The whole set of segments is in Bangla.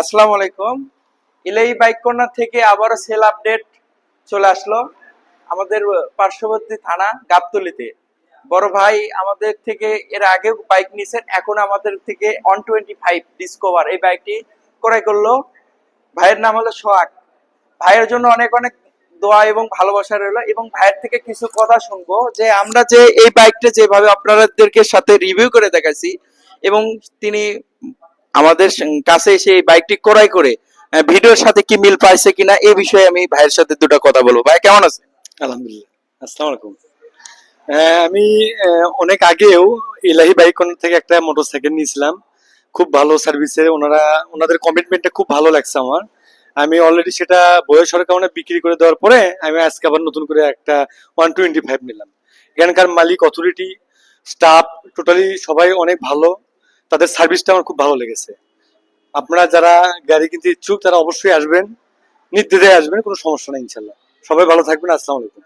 আসসালামু আলাইকুম। ইলাই বাইক কর্নার থেকে আবারও সেল আপডেট চলে আসলো। আমাদের পার্শ্ববর্তী থানা গাবতলিতে। বড় ভাই আমাদের থেকে এর আগে বাইক নিয়েছেন, এখন আমাদের থেকে ওয়ান টোয়েন্টি ফাইভ ডিসকভার এই বাইকটি ক্রয় করল। ভাইয়ের নাম হলো সোহাগ। ভাইয়ের জন্য অনেক অনেক দোয়া এবং ভালোবাসা রইল এবং ভাইয়ের থেকে কিছু কথা শুনব যে আমরা যে এই বাইকটা যেভাবে আপনাদেরকে সাথে রিভিউ করে দেখাইছি এবং তিনি আমাদের কাছে এসে এই বাইকটি ক্রয় করে ভিডিওর সাথে কি মিল পাইছে কিনা এই বিষয়ে আমি ভাইয়ের সাথে দুটো কথা বলব। ভাই, কেমন আছে আলহামদুলিল্লাহ। আসসালামু আলাইকুম। আমি অনেক আগেও ইলাহি বাইক থেকে একটা মোটরসাইকেল নিয়েছিলাম। খুব ভালো সার্ভিসে ওনারা, ওনাদের কমিটমেন্টটা খুব ভালো লাগছে আমার। আমি অলরেডি সেটা বয়সের কারণে বিক্রি করে দেওয়ার পরে আমি আজকে আবার নতুন করে একটা ওয়ান টোয়েন্টি ফাইভ নিলাম। এখানকার মালিক অথরিটি স্টাফ টোটালি সবাই অনেক ভালো। তাদের সার্ভিসটা আমার খুব ভালো লেগেছে। আপনারা যারা গাড়ি কিনতে ইচ্ছুক, তারা অবশ্যই আসবেন। নির্দ্বিধায় আসবেন, কোনো সমস্যা নেই, ইনশাল্লাহ। সবাই ভালো থাকবেন, আসসালামু আলাইকুম।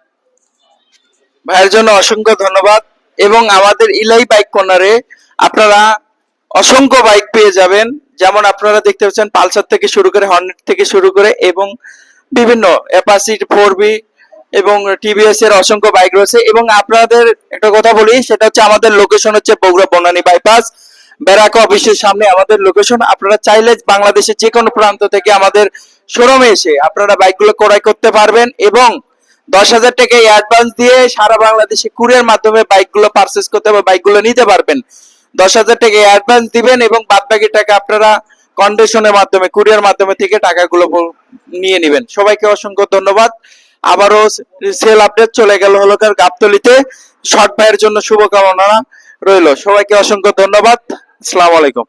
ভাইয়ের জন্য অসংখ্য ধন্যবাদ। এবং আমাদের ইলাই বাইক কর্নারে আপনারা অসংখ্য বাইক পেয়ে যাবেন। যেমন আপনারা দেখতে পাচ্ছেন, পালসার থেকে শুরু করে হর্নেট থেকে শুরু করে এবং বিভিন্ন অ্যাপাসি ফোর বি এবং টিভিএস এর অসংখ্য বাইক রয়েছে। এবং আপনাদের একটা কথা বলি, সেটা হচ্ছে আমাদের লোকেশন হচ্ছে বগুড়া বনানী বাইপাস। ব্যারাক অফিসের সামনে আমাদের লোকেশন আপনারা চাইলে বাংলাদেশের যে কোনো প্রান্ত থেকে আমাদের শোরুমে এসে আপনারা বাইকগুলো ক্রয় করতে পারবেন এবং দশ হাজার টাকা অ্যাডভান্স দিয়ে সারা বাংলাদেশে কুরিয়ার মাধ্যমে বাইকগুলো পারচেস করতে হবে বাইকগুলো নিতে পারবেন। দশ হাজার টাকা অ্যাডভান্স দিবেন এবং বাদ বাকি টাকা আপনারা কন্ডিশনের মাধ্যমে কুরিয়ার মাধ্যমে থেকে টাকাগুলো নিয়ে নেবেন। সবাইকে অসংখ্য ধন্যবাদ। আবারও সেল আপডেট চলে গেল হলো গাবতলিতে। শর্ট ভাইয়ের জন্য শুভকামনা রইল। সবাইকে অসংখ্য ধন্যবাদ। আসসালামু আলাইকুম।